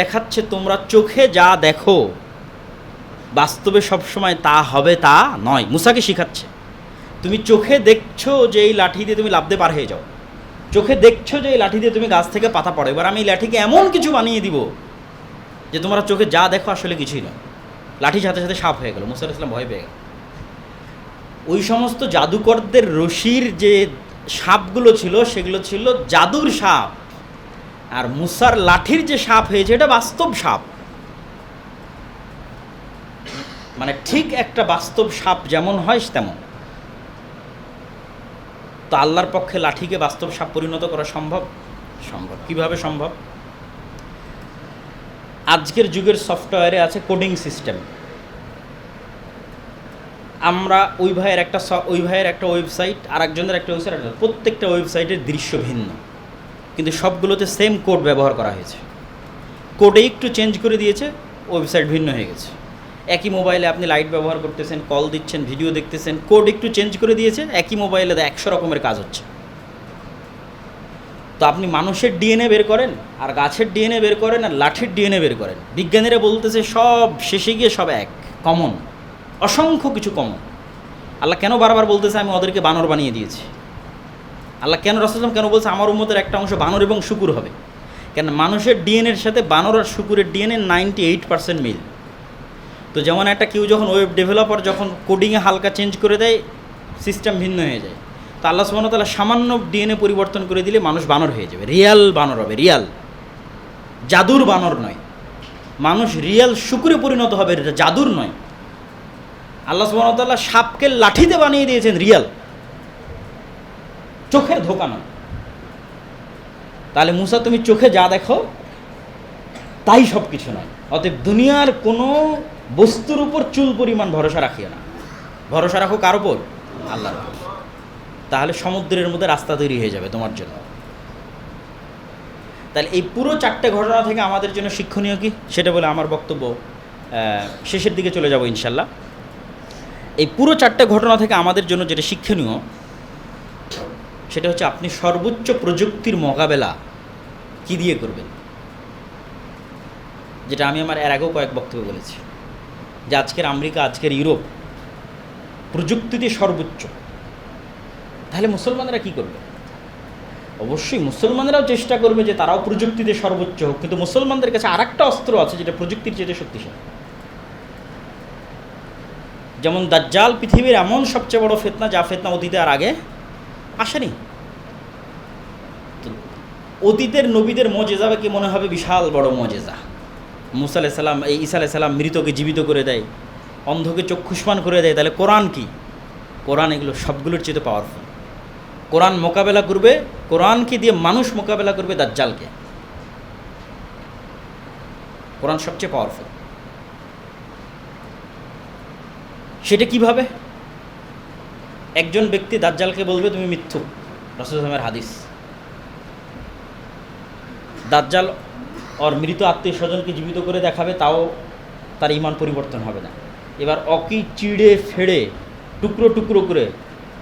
দেখাচ্ছে তোমরা চোখে যা দেখো। বাস্তবে সবসময় তা হবে, তা নয়। মুসাকে শিখাচ্ছে, তুমি চোখে দেখছ যে এই লাঠি দিয়ে তুমি লাভতে পার হয়ে যাও। চোখে দেখছ যে এই লাঠি দিয়ে তুমি গাছ থেকে পাতা পড়ো। এবার আমি এই লাঠিকে এমন কিছু বানিয়ে দিব যে তোমরা চোখে যা দেখো আসলে কিছুই নয়। লাঠির সাথে সাথে সাপ হয়ে গেল। মুসা ইসলাম ভয় পেয়ে গেল। ওই সমস্ত জাদুকরদের রশির যে সাপগুলো ছিল, সেগুলো ছিল জাদুর সাপ। আর মুসার লাঠির যে সাপ হয়েছে, এটা বাস্তব সাপ। মানে ঠিক একটা বাস্তব সাপ যেমন হয় তেমন। তো আল্লাহর পক্ষে লাঠিকে বাস্তব সাপ পরিণত করা সম্ভব? সম্ভব। কীভাবে সম্ভব? আজকের যুগের সফটওয়্যারে আছে কোডিং সিস্টেম। আমরা ওই ভাইয়ের একটা ওই ভাইয়ের একটা ওয়েবসাইট আর একজনের একটা ওয়েবসাইট, প্রত্যেকটা ওয়েবসাইটের দৃশ্য ভিন্ন। কিন্তু সবগুলোতে সেম কোড ব্যবহার করা হয়েছে। কোডে একটু চেঞ্জ করে দিয়েছে ওয়েবসাইট ভিন্ন হয়ে গেছে। একই মোবাইলে আপনি লাইট ব্যবহার করতেছেন কল দিচ্ছেন ভিডিও দেখতেছেন কোড একটু চেঞ্জ করে দিয়েছে, একই মোবাইলে একশো রকমের কাজ হচ্ছে। তো আপনি মানুষের ডিএনএ বের করেন, আর গাছের ডিএনএ বের করেন, আর লাঠির ডিএনএ বের করেন। বিজ্ঞানীরা বলতেছে সব শেষে গিয়ে সব এক কমন অসংখ্য কিছু কমন আল্লাহ কেন বারবার বলতেছে আমি ওদেরকে বানর বানিয়ে দিয়েছি? আল্লাহ কেন রসলাম কেন বলছে, আমার উম্মতের একটা অংশ বানর এবং শুকুর হবে কেন মানুষের ডিএনএর সাথে বানর আর শুকুরের ডিএনএ নাইনটি এইট পার্সেন্ট মিল। তো যেমন একটা কেউ যখন ওয়েব ডেভেলপার যখন কোডিংয়ে হালকা চেঞ্জ করে দেয় সিস্টেম ভিন্ন হয়ে যায়। তো আল্লাহ ওয়া সামান্য ডিএনএ পরিবর্তন করে দিলে মানুষ বানর হয়ে যাবে। রিয়াল বানর হবে, রিয়াল। জাদুর বানর নয়। মানুষ রিয়াল শুকুরে পরিণত হবে, এটা জাদুর নয়। আল্লাহ তাআলা সাপকে লাঠিতে বানিয়ে দিয়েছেন রিয়াল। চোখের ধোকা নয়। তাহলে মুসা, তুমি চোখে যা দেখো, তাই সব কিছু নয়। অতএব দুনিয়ার কোনো বস্তুর উপর চুল পরিমাণ ভরসা রাখিও না। ভরসা রাখো কার উপর? আল্লাহর উপর। তাহলে সমুদ্রের মধ্যে রাস্তা তৈরি হয়ে যাবে তোমার জন্য। তাহলে এই পুরো চারটে ঘটনা থেকে আমাদের জন্য শিক্ষণীয় কি? সেটা বলে আমার বক্তব্য শেষের দিকে চলে যাব ইনশাল্লাহ। এই পুরো চারটে ঘটনা থেকে আমাদের জন্য যেটা শিক্ষণীয় সেটা হচ্ছে আপনি সর্বোচ্চ প্রযুক্তির মোকাবেলা কি দিয়ে করবেন? যেটা আমি আমার এর আগেও কয়েক বক্তব্য বলেছি। যে আজকের আমেরিকা, আজকের ইউরোপ প্রযুক্তিতে সর্বোচ্চ। তাহলে মুসলমানরা কি করবে? অবশ্যই মুসলমানরাও চেষ্টা করবে যে তারাও প্রযুক্তিতে সর্বোচ্চ হোক, কিন্তু মুসলমানদের কাছে আর একটা অস্ত্র আছে যেটা প্রযুক্তির চেয়ে শক্তিশালী। যেমন দাজ্জাল পৃথিবীর এমন সবচেয়ে বড় ফেতনা, যা ফেতনা অতীতে আর আগে আসেনি। অতীতের নবীদের মজেজা কি মনে হবে? বিশাল বড় মজেজা। মুসা সালাম, এই ঈসা সালাম মৃতকে জীবিত করে দেয়, অন্ধকে চক্ষুষ্মান করে দেয়। তাহলে কোরআন কি? কোরআন এগুলো সবগুলোর চেয়ে পাওয়ারফুল কোরআন মোকাবেলা করবে, কোরআনকে দিয়ে মানুষ মোকাবেলা করবে দাজ্জালকে। কোরআন সবচেয়ে পাওয়ারফুল সেটা কীভাবে? একজন ব্যক্তি দাজ্জালকে বলবে, তুমি মিথ্যুক রসুলের হাদিস। দাজ্জাল ওর মৃত আত্মীয় স্বজনকে জীবিত করে দেখাবে, তাও তার ইমান পরিবর্তন হবে না। এবার অকি চিড়ে ফেড়ে, টুকরো টুকরো করে,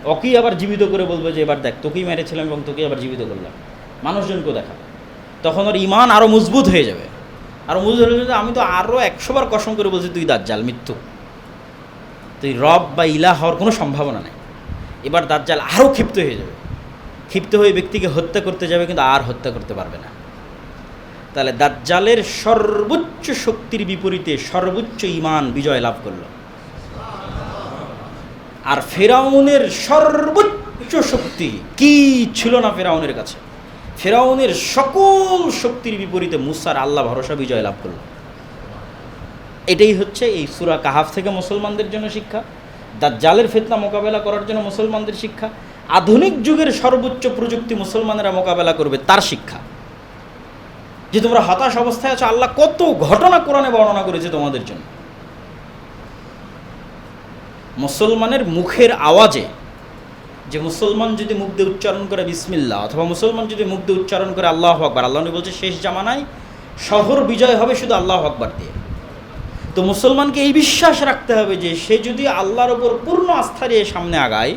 অকি আবার জীবিত করে বলবে যে, এবার দেখ, তোকেই মেরেছিলাম এবং তোকেই আবার জীবিত করলাম। মানুষজনকেও দেখাবে। তখন ওর ইমান আরও মজবুত হয়ে যাবে। আরও মজবুত হয়ে যাবে, আমি তো আরও একশোবার কসম করে বলছি, তুই দাজ্জাল মৃত্যু তুই রব বা ইলা হওয়ার কোনো সম্ভাবনা নেই। এবার দাজ্জাল আরও ক্ষিপ্ত হয়ে যাবে। ক্ষিপ্ত হয়ে ব্যক্তিকে হত্যা করতে যাবে, কিন্তু আর হত্যা করতে পারবে না। তাহলে দাজ্জালের সর্বোচ্চ শক্তির বিপরীতে সর্বোচ্চ ইমান বিজয় লাভ করল। আর ফেরাউনের সর্বোচ্চ শক্তি কি ছিল না ফেরাউনের কাছে? ফেরাউনের সকল শক্তির বিপরীতে মুসার আল্লাহ ভরসা বিজয় লাভ করল। এটাই হচ্ছে এই সুরা কাহাফ থেকে মুসলমানদের জন্য শিক্ষা। দাজ্জালের ফেতনা মোকাবেলা করার জন্য মুসলমানদের শিক্ষা, আধুনিক যুগের সর্বোচ্চ প্রযুক্তি মুসলমানেরা মোকাবেলা করবে তার শিক্ষা। যে তোমরা হতাশ অবস্থায় আছো, আল্লাহ কত ঘটনা কোরআনে বর্ণনা করেছে তোমাদের জন্য। মুসলমানের মুখের আওয়াজে, যে মুসলমান যদি মুখ দিয়ে উচ্চারণ করে বিসমিল্লা অথবা মুসলমান যদি মুখ দিয়ে উচ্চারণ করে আল্লাহ আকবার, আল্লাহ বলছে, শেষ জামানায় শহর বিজয় হবে শুধু আল্লাহ আকবার দিয়ে। তো মুসলমানকে এই বিশ্বাস রাখতে হবে যে সে যদি আল্লাহর ওপর পূর্ণ আস্থা দিয়ে সামনে আগায়,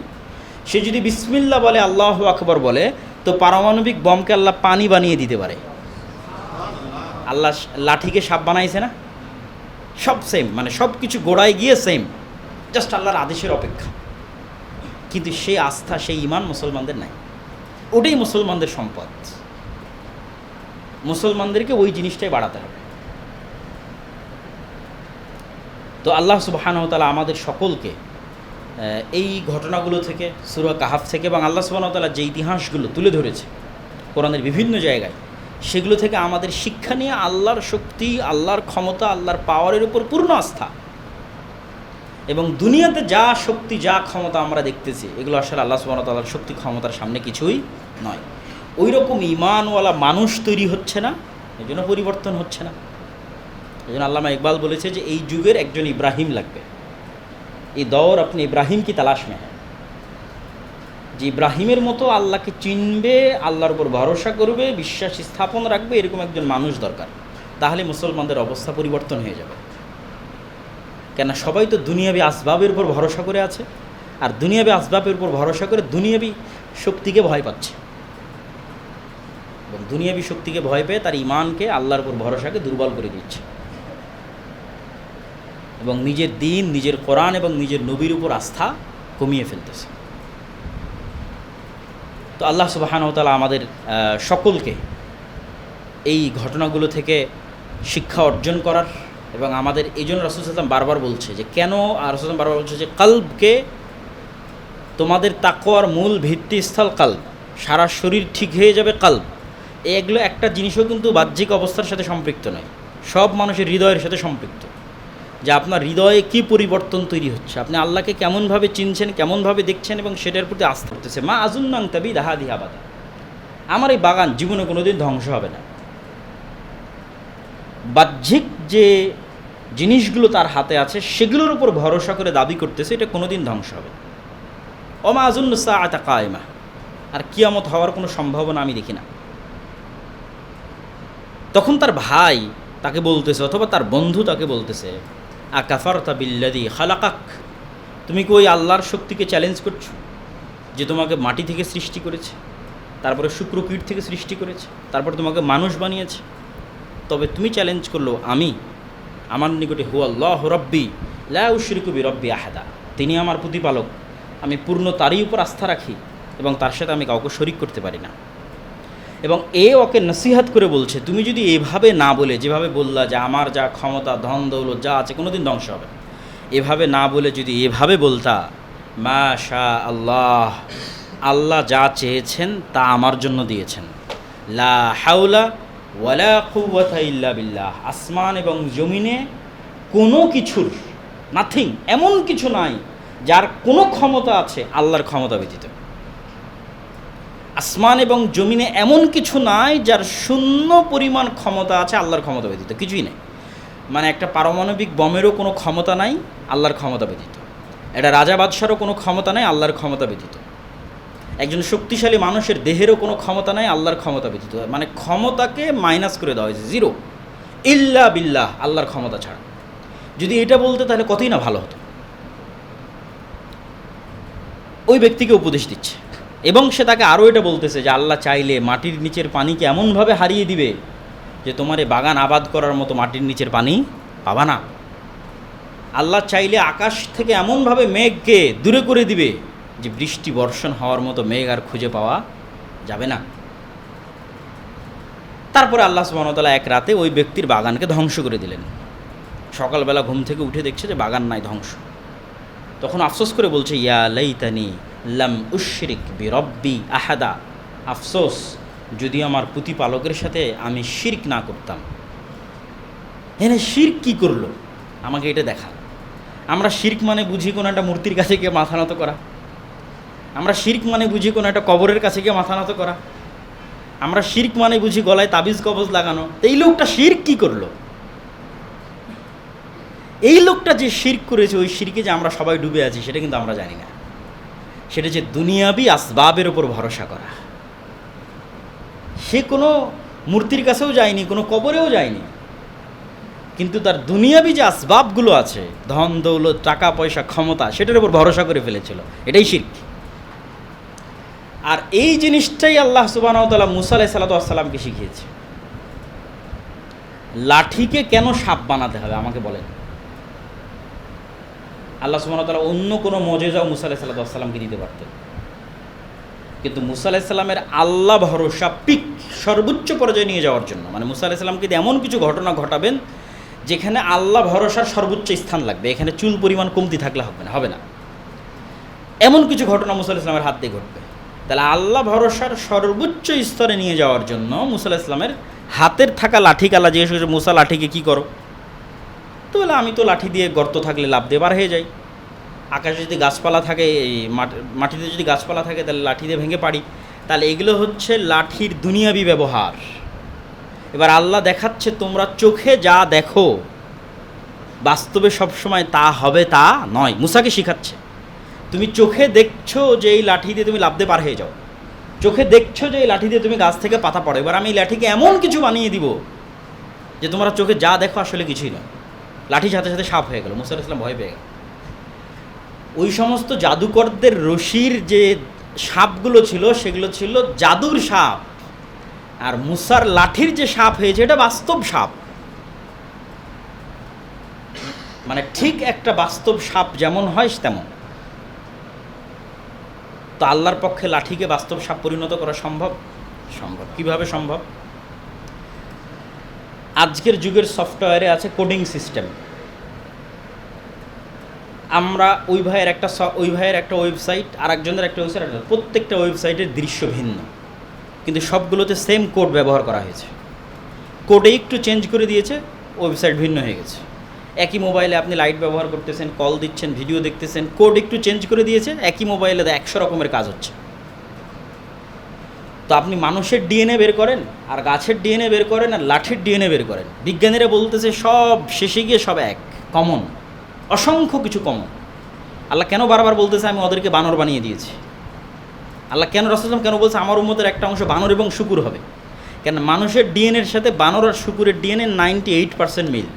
সে যদি বিসমিল্লা বলে, আল্লাহ আকবর বলে, তো পারমাণবিক বমকে আল্লাহ পানি বানিয়ে দিতে পারে। আল্লাহ লাঠিকে সাপ বানাইছে না? সব সেম মানে সব কিছু গোড়ায় গিয়ে সেম জাস্ট আল্লাহর আদেশের অপেক্ষা। কিন্তু সেই আস্থা, সেই ইমান মুসলমানদের নাই। ওটাই মুসলমানদের সম্পদ। মুসলমানদেরকে ওই জিনিসটাই বাড়াতে হবে। তো আল্লাহ সুবাহানতালা আমাদের সকলকে এই ঘটনাগুলো থেকে, সুরা কাহাফ থেকে এবং আল্লাহ সুবাহতালা যে ইতিহাসগুলো তুলে ধরেছে কোরআনের বিভিন্ন জায়গায়, সেগুলো থেকে আমাদের শিক্ষা নিয়ে আল্লাহর শক্তি, আল্লাহর ক্ষমতা, আল্লাহর পাওয়ারের উপর পূর্ণ আস্থা। এবং দুনিয়াতে যা শক্তি, যা ক্ষমতা আমরা দেখতেছি, এগুলো আসলে আল্লাহ সুবাহ তাল্লাহর শক্তি, ক্ষমতার সামনে কিছুই নয়। ওই রকম ইমানওয়ালা মানুষ তৈরি হচ্ছে না এই জন্য পরিবর্তন হচ্ছে না। এই জন্য আল্লামা ইকবাল বলেছে যে এই যুগের একজন ইব্রাহিম লাগবে। এই দৌর আপনি ইব্রাহিম কি তালাশ মে যে ইব্রাহিমের মতো আল্লাহকে চিনবে, আল্লাহর উপর ভরসা করবে, বিশ্বাস স্থাপন রাখবে, এরকম একজন মানুষ দরকার। তাহলে মুসলমানদের অবস্থা পরিবর্তন হয়ে যাবে। কেন সবাই তো দুনিয়াবি আসবাবের উপর ভরসা করে আছে, আর দুনিয়াবি আসবাবের উপর ভরসা করে দুনিয়াবি শক্তিকে ভয় পাচ্ছে। এবং দুনিয়াবি শক্তিকে ভয় পেয়ে তার ইমানকে আল্লাহর উপর ভরসাকে দুর্বল করে দিচ্ছে। এবং নিজের দিন, নিজের কোরআন এবং নিজের নবীর উপর আস্থা কমিয়ে ফেলতেছে। তো আল্লাহ সুবাহানতালা আমাদের সকলকে এই ঘটনাগুলো থেকে শিক্ষা অর্জন করার এবং আমাদের এই জন্য রসুল বারবার বলছে যে, কেন রসুল বারবার বলছে যে, কাল্বকে তোমাদের তাকোয়ার মূল ভিত্তিস্থল কাল্ব, সারা শরীর ঠিক হয়ে যাবে কাল্ব। এগুলো একটা জিনিসও কিন্তু বাহ্যিক অবস্থার সাথে সম্পৃক্ত নয়, সব মানুষের হৃদয়ের সাথে সম্পৃক্ত। যে আপনার হৃদয়ে কি পরিবর্তন তৈরি হচ্ছে? আপনি আল্লাহকে কেমনভাবে চিনছেন, কেমনভাবে দেখছেন এবং সেটার প্রতি আস্থা করতেছে মা আজুন্নাং তাবি দাহা দিহাবাদা আমার এই বাগান জীবনে কোনোদিন ধ্বংস হবে না। বাহ্যিক যে জিনিসগুলো তার হাতে আছে, সেগুলোর উপর ভরসা করে দাবি করতেছে, এটা কোনোদিন ধ্বংস হবে না। অমা আজুন্ন সা আতা কায়মা। আর কিয়ামত হওয়ার কোনো সম্ভাবনা আমি দেখি না। তখন তার ভাই তাকে বলতেছে, অথবা তার বন্ধু তাকে বলতেছে আকাফারতা বিল্লাদি খালাকাক? তুমি কি ওই আল্লাহর শক্তিকে চ্যালেঞ্জ করছ, যে তোমাকে মাটি থেকে সৃষ্টি করেছে, তারপরে শুক্রকীট থেকে সৃষ্টি করেছে, তারপর তোমাকে মানুষ বানিয়েছে? তবে তুমি চ্যালেঞ্জ করল আমি। আমার নিকটে হু আল্লাহ রব্বি উশরিকুবি রব্বি আহাদা। তিনি আমার প্রতিপালক। আমি পূর্ণ তারই উপর আস্থা রাখি এবং তার সাথে আমি কাউকে শরিক করতে পারি না। এবং এ ওকে নসিহাত করে বলছে, তুমি যদি এভাবে না বলে, যেভাবে বললা যে আমার যা ক্ষমতা, ধন, দৌলত, যা আছে, কোনোদিন ধ্বংস হবে এভাবে না বলে যদি এভাবে বলতা মা শাহ আল্লাহ আল্লাহ যা চেয়েছেন তা আমার জন্য দিয়েছেন। লা হাউলা ওয়ালা কুওয়াতা ইল্লা বিল্লাহ। আসমান এবং জমিনে কোনো কিছুর নাথিং এমন কিছু নাই, যার কোনো ক্ষমতা আছে, আল্লাহর ক্ষমতা ব্যতীত। আসমান এবং জমিনে এমন কিছু নাই যার শূন্য পরিমাণ ক্ষমতা আছে আল্লাহর ক্ষমতা ব্যতীত, কিছুই নেই। মানে একটা পারমাণবিক বমেরও কোনো ক্ষমতা নাই, আল্লাহর ক্ষমতা ব্যতীত। একটা রাজা বাদশারও কোনো ক্ষমতা নাই, আল্লাহর ক্ষমতা ব্যতীত। একজন শক্তিশালী মানুষের দেহেরও কোনো ক্ষমতা নাই, আল্লাহর ক্ষমতা ব্যতীত। মানে ক্ষমতাকে মাইনাস করে দেওয়া হয়েছে জিরো ইল্লা বিল্লাহ, আল্লাহর ক্ষমতা ছাড়া। যদি এটা বলতে তাহলে কতই না ভালো হতো? ওই ব্যক্তিকে উপদেশ দিচ্ছে। এবং সে তাকে আরও এটা বলতেছে যে, আল্লাহ চাইলে মাটির নিচের পানিকে এমনভাবে হারিয়ে দিবে যে, তোমার বাগান আবাদ করার মতো মাটির নিচের পানি পাবা না। আল্লাহ চাইলে আকাশ থেকে এমনভাবে মেঘকে দূরে করে দিবে যে, বৃষ্টি বর্ষণ হওয়ার মতো মেঘ আর খুঁজে পাওয়া যাবে না। তারপরে আল্লাহ সুবাহতাল্লাহ এক রাতে ওই ব্যক্তির বাগানকে ধ্বংস করে দিলেন। সকালবেলা ঘুম থেকে উঠে দেখছে যে, বাগান নাই ধ্বংস। তখন আফসোস করে বলছে, ইয়া লাইতানি লাম উশরিক বি রব্বি আহাদা। আফসোস যদি আমার প্রতিপালকের সাথে আমি শির্ক না করতাম। হ্যাঁ শির্ক কি করল? আমাকে এটা দেখা। আমরা শির্ক মানে বুঝি কোনো একটা মূর্তির কাছে গিয়ে মাথা নত করা। আমরা শির্ক মানে বুঝি কোনো একটা কবরের কাছে গিয়ে মাথা নত করা। আমরা শির্ক মানে বুঝি গলায় তাবিজ কবজ লাগানো। এই লোকটা শির্ক কি করল? এই লোকটা যে শির্ক করেছে, ওই শির্কে যে আমরা সবাই ডুবে আছি, সেটা কিন্তু আমরা জানি না। সেটা যে দুনিয়াবি আসবাবের ওপর ভরসা করা। সে কোনো মূর্তির কাছেও যায়নি, কোনো কবরেও যায়নি। কিন্তু তার দুনিয়াবি যে আসবাবগুলো আছে, ধন, দৌলত, টাকা, পয়সা, ক্ষমতা, সেটার উপর ভরসা করে ফেলেছিল। এটাই শির্ক। আর এই জিনিসটাই আল্লাহ সুবাহতাল্লাহ মুসা আলাই সাল্লাতামকে শিখিয়েছে। লাঠিকে কেন সাপ বানাতে হবে, আমাকে বলেন। আল্লাহ ওয়া অন্য কোনো মজেজাও মুসা আলাইহিস সালামকে দিতে পারতেন। কিন্তু মুসা আলাইহিস সালামের আল্লাহ ভরসা পিক সর্বোচ্চ পর্যায়ে নিয়ে যাওয়ার জন্য। মানে মুসা দিয়ে এমন কিছু ঘটনা ঘটাবেন যেখানে আল্লাহ ভরসার সর্বোচ্চ স্থান লাগবে। এখানে চুল পরিমাণ কমতি থাকলে হবে না হবে না। এমন কিছু ঘটনা মুসা আলাইহিস সালামের হাত দিয়ে ঘটবে। তাহলে আল্লাহ ভরসার সর্বোচ্চ স্তরে নিয়ে যাওয়ার জন্য মুসা আলাইহিস সালামের হাতের থাকা লাঠি কালা জিজ্ঞেস করছে মুসা লাঠিকে কী করো? তো বলে আমি তো লাঠি দিয়ে গর্ত থাকলে লাভ দিয়ে বার হয়ে যাই আকাশে যদি গাছপালা থাকে, এই মাটিতে যদি গাছপালা থাকে, তাহলে লাঠি দিয়ে ভেঙে পারি তাহলে এগুলো হচ্ছে লাঠির দুনিয়াবি ব্যবহার। এবার আল্লাহ দেখাচ্ছে, তোমরা চোখে যা দেখো, বাস্তবে সবসময় তা হবে, তা নয়। মুসাকে শিখাচ্ছে, তুমি চোখে দেখছ যে এই লাঠি দিয়ে তুমি লাভ দিয়ে পার হয়ে যাও। চোখে দেখছ যে এই লাঠি দিয়ে তুমি গাছ থেকে পাতা পড়ো। এবার আমি এই লাঠিকে এমন কিছু বানিয়ে দিব, যে তোমরা চোখে যা দেখো, আসলে কিছুই নয়। লাঠির সাথে সাথে সাপ হয়ে গেল, মুসা ইসলাম ভয় পেয়ে গেল। ওই সমস্ত জাদুকরদের রশির যে সাপগুলো ছিল, সেগুলো ছিল জাদুর সাপ। আর মুসার লাঠির যে সাপ হয়েছে, এটা বাস্তব সাপ। মানে ঠিক একটা বাস্তব সাপ যেমন হয়, তেমন। তো আল্লাহর পক্ষে লাঠিকে বাস্তব সাপ পরিণত করা সম্ভব? সম্ভব। কীভাবে সম্ভব? আজকের যুগের সফটওয়্যারে আছে কোডিং সিস্টেম আমরা ওই ভাইয়ের একটা ওই ভাইয়ের একটা ওয়েবসাইট আর একজনের একটা ওয়েবসাইট প্রত্যেকটা ওয়েবসাইটের দৃশ্য ভিন্ন। কিন্তু সবগুলোতে সেম কোড ব্যবহার করা হয়েছে। কোডে একটু চেঞ্জ করে দিয়েছে ওয়েবসাইট ভিন্ন হয়ে গেছে। একই মোবাইলে আপনি লাইট ব্যবহার করতেছেন কল দিচ্ছেন ভিডিও দেখতেছেন কোড একটু চেঞ্জ করে দিয়েছে, একই মোবাইলে একশো রকমের কাজ হচ্ছে। তো আপনি মানুষের ডিএনএ বের করেন, আর গাছের ডিএনএ বের করেন, আর লাঠির ডিএনএ বের করেন। বিজ্ঞানীরা বলতেছে সব শেষে গিয়ে সব এক কমন অসংখ্য কিছু কমন আল্লাহ কেন বারবার বলতেছে আমি ওদেরকে বানর বানিয়ে দিয়েছি? আল্লাহ কেন রসুলাম কেন বলছে আমার উম্মতের একটা অংশ বানর এবং শুকুর হবে? কেন মানুষের ডিএনএর সাথে বানর আর শুকুরের ডিএনএ নাইনটি এইট পার্সেন্ট মিল।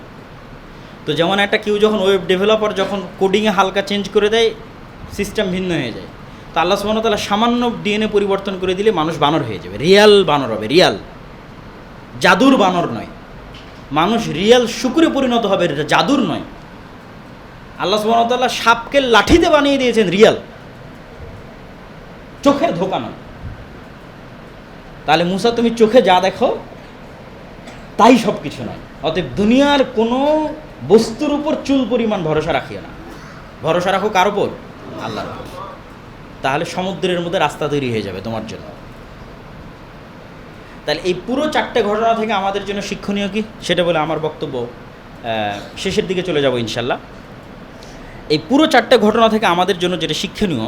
তো যেমন একটা কেউ যখন ওয়েব ডেভেলপার যখন কোডিংয়ে হালকা চেঞ্জ করে দেয় সিস্টেম ভিন্ন হয়ে যায়। তো আল্লাহ ওয়া সামান্য ডিএনএ পরিবর্তন করে দিলে মানুষ বানর হয়ে যাবে। রিয়াল বানর হবে, রিয়াল। জাদুর বানর নয়। মানুষ রিয়াল শুকুরে পরিণত হবে, জাদুর নয়। আল্লাহ ওয়া সাপকে লাঠিতে বানিয়ে দিয়েছেন, রিয়াল। চোখের ধোকা নয়। তাহলে মুসা, তুমি চোখে যা দেখো, তাই সব কিছু নয়। অতএব দুনিয়ার কোনো বস্তুর উপর চুল পরিমাণ ভরসা রাখিও না। ভরসা রাখো কার উপর? আল্লাহর উপর। তাহলে সমুদ্রের মধ্যে রাস্তা তৈরি হয়ে যাবে তোমার জন্য। তাহলে এই পুরো চারটে ঘটনা থেকে আমাদের জন্য শিক্ষণীয় কি? সেটা বলে আমার বক্তব্য শেষের দিকে চলে যাব ইনশাল্লাহ। এই পুরো চারটে ঘটনা থেকে আমাদের জন্য যেটা শিক্ষণীয়,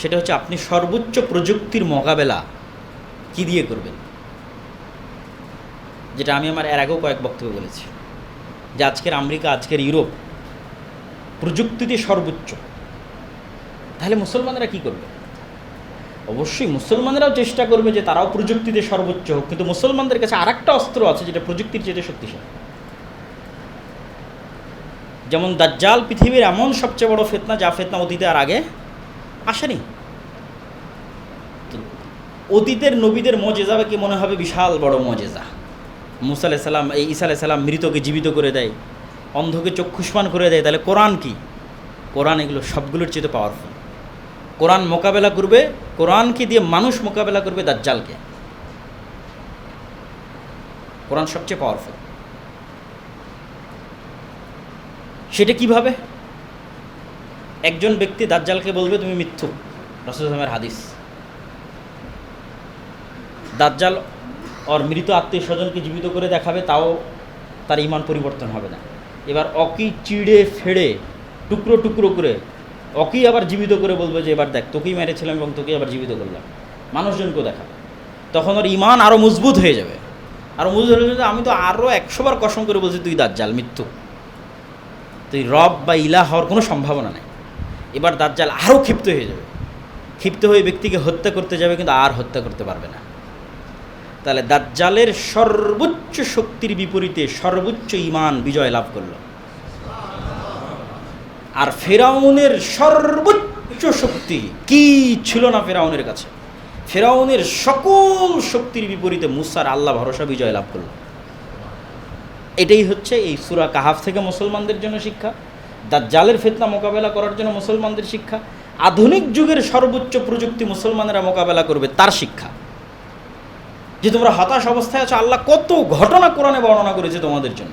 সেটা হচ্ছে আপনি সর্বোচ্চ প্রযুক্তির মোকাবেলা কি দিয়ে করবেন? যেটা আমি আমার এর আগেও কয়েক বক্তব্য বলেছি। যে আজকের আমেরিকা, আজকের ইউরোপ প্রযুক্তিতে সর্বোচ্চ। তাহলে মুসলমানরা কি করবে? অবশ্যই মুসলমানরাও চেষ্টা করবে যে তারাও প্রযুক্তিতে সর্বোচ্চ হোক, কিন্তু মুসলমানদের কাছে আর একটা অস্ত্র আছে যেটা প্রযুক্তির চেয়ে শক্তিশালী। যেমন দাজ্জাল পৃথিবীর এমন সবচেয়ে বড় ফেতনা যা ফেতনা অতীতে আর আগে আসেনি। অতীতের নবীদের মজেজা কি মনে হবে? বিশাল বড় মজেজা। মুসা আলাইসাল্লাম এই ঈসা আলাইসাল্লাম মৃতকে জীবিত করে দেয়, অন্ধকে চক্ষুষ্মান করে দেয়। তাহলে কোরআন কি? কোরআন এগুলো সবগুলোর চেয়ে পাওয়ারফুল কোরআন মোকাবেলা করবে, কোরআনকে দিয়ে মানুষ মোকাবেলা করবে দাজ্জালকে। কোরআন সবচেয়ে পাওয়ারফুল সেটা কীভাবে? একজন ব্যক্তি দাজ্জালকে বলবে, তুমি মিথ্যুক রসুলের হাদিস। দাজ্জাল ওর মৃত আত্মীয় স্বজনকে জীবিত করে দেখাবে, তাও তার ইমান পরিবর্তন হবে না। এবার অকি চিড়ে ফেড়ে, টুকরো টুকরো করে অকি আবার জীবিত করে বলবে যে, এবার দেখ, তোকেই মেরেছিলাম এবং তোকেই আবার জীবিত করলাম। মানুষজনকেও দেখাবে তখন ওর ইমান আরও মজবুত হয়ে যাবে। আরও মজবুত হয়ে যাবে, আমি তো আরও একশোবার কসম করে বলছি, তুই দাজ্জাল, মৃত্যু। তুই রব বা ইলা হওয়ার কোনো সম্ভাবনা নেই। এবার দাজ্জাল আরও ক্ষিপ্ত হয়ে যাবে। ক্ষিপ্ত হয়ে ব্যক্তিকে হত্যা করতে যাবে, কিন্তু আর হত্যা করতে পারবে না। তাহলে দাজ্জালের সর্বোচ্চ শক্তির বিপরীতে সর্বোচ্চ ইমান বিজয় লাভ করল। আর ফেরাউনের সর্বোচ্চ শক্তি কি ছিল না ফেরাউনের কাছে? ফেরাউনের সকল শক্তির বিপরীতে মুসার আল্লাহ ভরসা, বিজয় লাভ করল। এটাই হচ্ছে এই সুরা কাহাফ থেকে মুসলমানদের জন্য শিক্ষা, দাজ্জালের ফেতনা মোকাবেলা করার জন্য মুসলমানদের শিক্ষা, আধুনিক যুগের সর্বোচ্চ প্রযুক্তি মুসলমানেরা মোকাবেলা করবে তার শিক্ষা। যে তোমরা হতাশ অবস্থায় আছো, আল্লাহ কত ঘটনা কোরআনে বর্ণনা করেছে তোমাদের জন্য।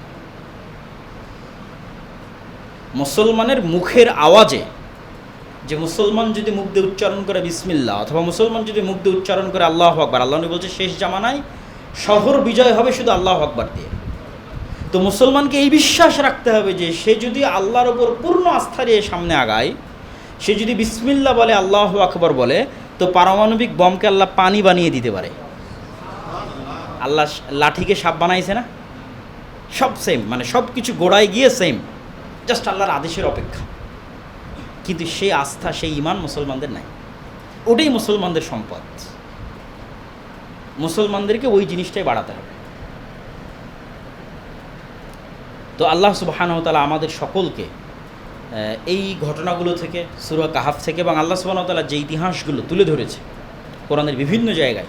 মুসলমানের মুখের আওয়াজে, যে মুসলমান যদি মুখ দিয়ে উচ্চারণ করে বিসমিল্লা অথবা মুসলমান যদি মুখ দিয়ে উচ্চারণ করে আল্লাহ আকবার, আল্লাহ নবী বলছে শেষ জামানায় শহর বিজয় হবে শুধু আল্লাহ আকবার দিয়ে। তো মুসলমানকে এই বিশ্বাস রাখতে হবে যে সে যদি আল্লাহর ওপর পূর্ণ আস্থা দিয়ে সামনে আগায়, সে যদি বিসমিল্লা বলে, আল্লাহ আকবর বলে, তো পারমাণবিক বমকে আল্লাহ পানি বানিয়ে দিতে পারে। আল্লাহ লাঠিকে সাপ বানাইছে না? সব সেম মানে সব কিছু গোড়ায় গিয়ে সেম জাস্ট আল্লাহর আদেশের অপেক্ষা। কিন্তু সেই আস্থা, সেই ইমান মুসলমানদের নাই। ওটাই মুসলমানদের সম্পদ। মুসলমানদেরকে ওই জিনিসটাই বাড়াতে হবে। তো আল্লাহ সুবাহানতালা আমাদের সকলকে এই ঘটনাগুলো থেকে, সুরা কাহাফ থেকে এবং আল্লাহ সুবাহতালা যে ইতিহাসগুলো তুলে ধরেছে কোরআনের বিভিন্ন জায়গায়,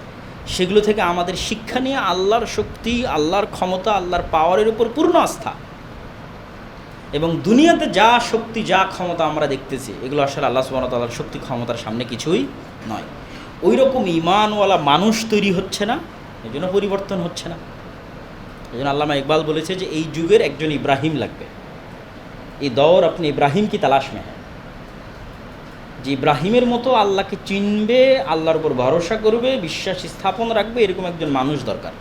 সেগুলো থেকে আমাদের শিক্ষা নিয়ে আল্লাহর শক্তি, আল্লাহর ক্ষমতা, আল্লাহর পাওয়ারের উপর পূর্ণ আস্থা। এবং দুনিয়াতে যা শক্তি, যা ক্ষমতা আমরা দেখতেছি, এগুলো আসলে আল্লাহ সুবাহতাল্লাহর শক্তি, ক্ষমতার সামনে কিছুই নয়। ওই রকম ইমানওয়ালা মানুষ তৈরি হচ্ছে না এই জন্য পরিবর্তন হচ্ছে না। এই জন্য আল্লামা ইকবাল বলেছে যে, এই যুগের একজন ইব্রাহিম লাগবে। এই দৌর আপনি ইব্রাহিম কি তালাশ মে যে ইব্রাহিমের মতো আল্লাহকে চিনবে, আল্লাহর উপর ভরসা করবে, বিশ্বাস স্থাপন রাখবে, এরকম একজন মানুষ দরকার।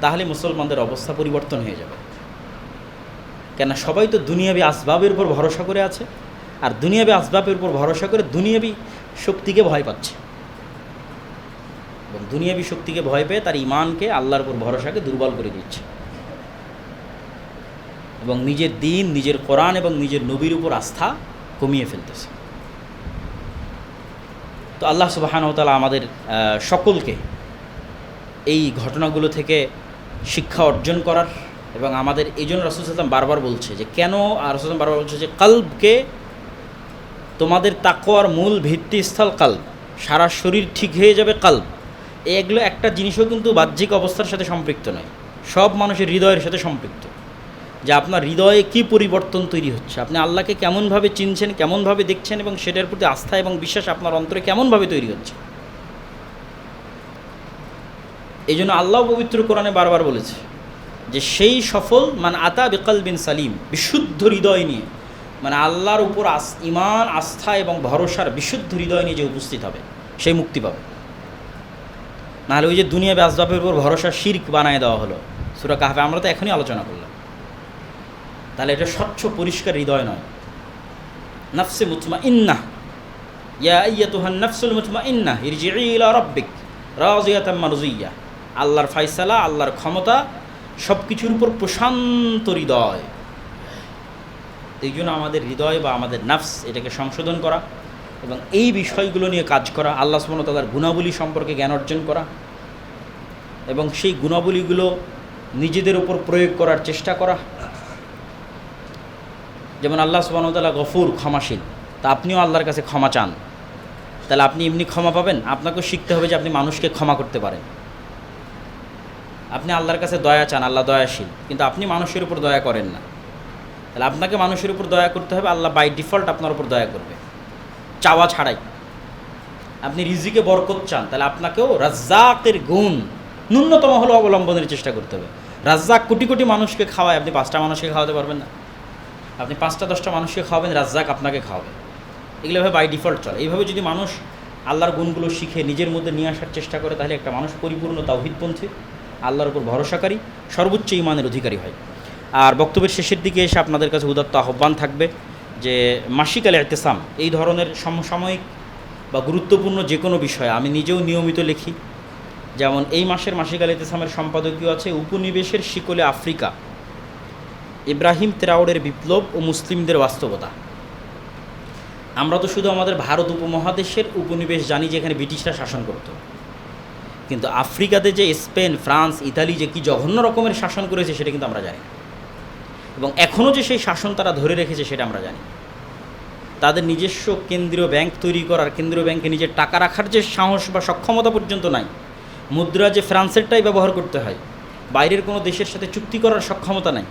তাহলে মুসলমানদের অবস্থা পরিবর্তন হয়ে যাবে। কেন সবাই তো দুনিয়াবি আসবাবের উপর ভরসা করে আছে, আর দুনিয়াবি আসবাবের উপর ভরসা করে দুনিয়াবি শক্তিকে ভয় পাচ্ছে। এবং দুনিয়াবি শক্তিকে ভয় পেয়ে তার ইমানকে আল্লাহর উপর ভরসাকে দুর্বল করে দিচ্ছে। এবং নিজের দিন, নিজের কোরআন এবং নিজের নবীর উপর আস্থা কমিয়ে ফেলতেছে। তো আল্লাহ সুবাহানতালা আমাদের সকলকে এই ঘটনাগুলো থেকে শিক্ষা অর্জন করার এবং আমাদের এই জন্য রসুল বারবার বলছে যে, কেন রসুল বারবার বলছে যে, কাল্বকে তোমাদের তাকোয়ার মূল ভিত্তিস্থল কাল্ব, সারা শরীর ঠিক হয়ে যাবে কাল্ব। এগুলো একটা জিনিসও কিন্তু বাহ্যিক অবস্থার সাথে সম্পৃক্ত নয়, সব মানুষের হৃদয়ের সাথে সম্পৃক্ত। যে আপনার হৃদয়ে কী পরিবর্তন তৈরি হচ্ছে, আপনি আল্লাহকে কেমনভাবে চিনছেন, কেমনভাবে দেখছেন এবং সেটার প্রতি আস্থা এবং বিশ্বাস আপনার অন্তরে কেমনভাবে তৈরি হচ্ছে? এই জন্য আল্লাহ পবিত্র কোরআনে বারবার বলেছে যে সেই সফল মানে আতা বেকাল বিন সালিম, বিশুদ্ধ হৃদয় নিয়ে মানে আল্লাহর উপর আস ইমান আস্থা এবং ভরসার বিশুদ্ধ হৃদয় নিয়ে যে উপস্থিত হবে, সেই মুক্তি পাবে। নাহলে ওই যে দুনিয়া আসবাবের উপর ভরসা শির্ক বানায় দেওয়া হলো। সুরা কাহাবে আমরা তো এখনই আলোচনা করলাম। তাহলে এটা স্বচ্ছ, পরিষ্কার হৃদয় নয়। নফসে মুতমা ইন্না ইয়া আইয়াতুহান নফসুল মুতমা ইন্না ইরজিই ইলা রাব্বিক, রাজিয়াতাম মারজিয়া আল্লাহর ফায়সালা, আল্লাহর ক্ষমতা সব কিছুর উপর প্রশান্ত হৃদয়। এই জন্য আমাদের হৃদয় বা আমাদের নাফস এটাকে সংশোধন করা এবং এই বিষয়গুলো নিয়ে কাজ করা, আল্লাহ ওয়া তাআলার গুণাবলী সম্পর্কে জ্ঞান অর্জন করা এবং সেই গুণাবলীগুলো নিজেদের উপর প্রয়োগ করার চেষ্টা করা। যেমন আল্লাহ সুবাহতাল্লাহ গফুর, ক্ষমাশীল। তা আপনিও আল্লাহর কাছে ক্ষমা চান। তাহলে আপনি এমনি ক্ষমা পাবেন? আপনাকেও শিখতে হবে যে আপনি মানুষকে ক্ষমা করতে পারেন। আপনি আল্লাহর কাছে দয়া চান, আল্লাহ দয়াশীল, কিন্তু আপনি মানুষের উপর দয়া করেন না। তাহলে আপনাকে মানুষের উপর দয়া করতে হবে, আল্লাহ বাই ডিফল্ট আপনার উপর দয়া করবে। চাওয়া ছাড়াই। আপনি রিজিকে বরকত চান, তাহলে আপনাকেও রাজ্জাকের গুণ ন্যূনতম হলো অবলম্বনের চেষ্টা করতে হবে। রাজ্জাক কোটি কোটি মানুষকে খাওয়ায়, আপনি পাঁচটা মানুষকে খাওয়াতে পারবেন না। আপনি পাঁচটা, দশটা মানুষকে খাওয়াবেন, রাজ্জাক আপনাকে খাওয়াবে। এগুলো ভাবে বাই ডিফল্ট চলে। এইভাবে যদি মানুষ আল্লাহর গুণগুলো শিখে নিজের মধ্যে নিয়ে আসার চেষ্টা করে, তাহলে একটা মানুষ পরিপূর্ণ তাওহিদপন্থী। আল্লাহর উপর ভরসাকারী, সর্বোচ্চ ইমানের অধিকারী হয়। আর বক্তব্যের শেষের দিকে এসে আপনাদের কাছে উদাত্ত আহ্বান থাকবে যে মাসিক আল এতেসাম এই ধরনের সমসাময়িক বা গুরুত্বপূর্ণ যে কোনো বিষয়ে, আমি নিজেও নিয়মিত লিখি। যেমন, এই মাসের মাসিক আল এতেসামের সম্পাদকীয় আছে উপনিবেশের শিকলে আফ্রিকা। ইব্রাহিম তেরাউডের বিপ্লব ও মুসলিমদের বাস্তবতা। আমরা তো শুধু আমাদের ভারত উপমহাদেশের উপনিবেশ জানি যেখানে ব্রিটিশরা শাসন করত। কিন্তু আফ্রিকাতে যে স্পেন, ফ্রান্স, ইতালি যে কি জঘন্য রকমের শাসন করেছে সেটা কিন্তু আমরা জানি এবং এখনও যে সেই শাসন তারা ধরে রেখেছে সেটা আমরা জানি তাদের নিজস্ব কেন্দ্রীয় ব্যাংক তৈরি করার, কেন্দ্রীয় ব্যাংকে নিজের টাকা রাখার যে সাহস বা সক্ষমতা পর্যন্ত নাই, মুদ্রা যে ফ্রান্সেরটাই ব্যবহার করতে হয়, বাইরের কোনো দেশের সাথে চুক্তি করার সক্ষমতা নাই।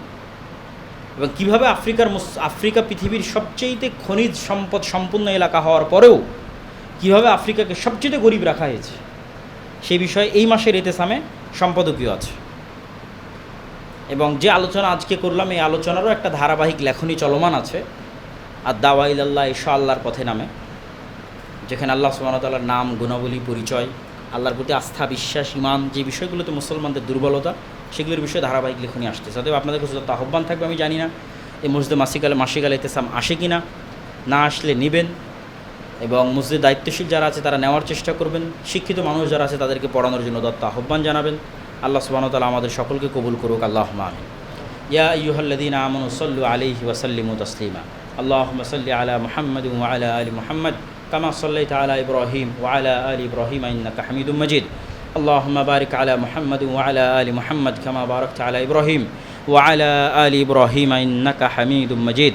এবং কীভাবে আফ্রিকার আফ্রিকা পৃথিবীর সবচেয়েতে খনিজ সম্পদ সম্পূর্ণ এলাকা হওয়ার পরেও কীভাবে আফ্রিকাকে সবচেয়ে গরিব রাখা হয়েছে সেই বিষয়ে এই মাসের এতেসামে সম্পাদকীয় আছে। এবং যে আলোচনা আজকে করলাম, এই আলোচনারও একটা ধারাবাহিক লেখনী চলমান আছে। আর দাওয়াইল আল্লাহ ঈশা আল্লাহর পথে নামে, যেখানে আল্লাহ সুবাহতাল্লাহর নাম, গুণাবলী, পরিচয়, আল্লাহর প্রতি আস্থা, বিশ্বাস ইমান যে বিষয়গুলোতে মুসলমানদের দুর্বলতা, সেগুলোর বিষয়ে ধারাবাহিক লেখনী আসতেছে। অতএব আপনাদের কাছে যত আহ্বান থাকবে আমি জানি না, এই মসজিদে মাসিকালে মাসিকালে ইতেসাম আসে কি না না আসলে নেবেন। এবং মসজিদের দায়িত্বশীল যারা আছে তারা নেওয়ার চেষ্টা করবেন শিক্ষিত মানুষ যারা আছে তাদেরকে পড়ানোর জন্য দত্ত আহ্বান জানাবেন আল্লাহ সুবাহতাল্লাহ আমাদের সকলকে কবুল করুক আল্লাহ আমিন ইয়া আইয়ুহাল্লাযীনা আমানু সাল্লু আলাইহি ওয়া সাল্লিমু তাসলিমা আল্লাহুম্মা সাল্লি আলা মুহাম্মাদ ওয়া আলা আলি মুহাম্মাদ কামা সাল্লাইতা আলা ইব্রাহিম ওয়া আলা আলি ইব্রাহিম ইন্নাকা হামিদুম মাজিদ اللهم بارك على محمد وعلى آل محمد كما باركت على إبراهيم وعلى آل إبراهيم إنك حميد مجيد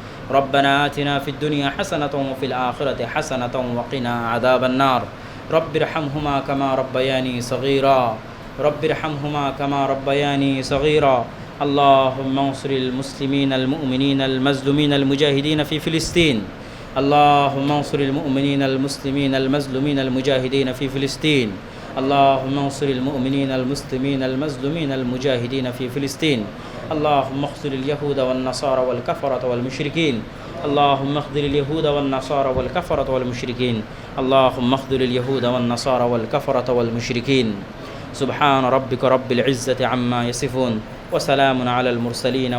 ربنا آتنا في الدنيا حسنة وفي الآخرة حسنة وقنا عذاب النار. رب ارحمهما كما ربياني صغيرا. رب ارحمهما كما ربياني صغيرا. اللهم انصر المسلمين المؤمنين المظلومين المجاهدين في فلسطين. اللهم انصر المؤمنين المسلمين المظلومين المجاهدين في فلسطين. اللهم انصر المؤمنين المسلمين المظلومين المجاهدين في فلسطين. اللهم اخذل اليهود والنصارى والكفرة والمشركين. اللهم اخذل اليهود والنصارى والكفرة والمشركين. اللهم اخذل اليهود والنصارى والكفرة والمشركين. سبحان ربك رب العزة عما يصفون. وسلام على المرسلين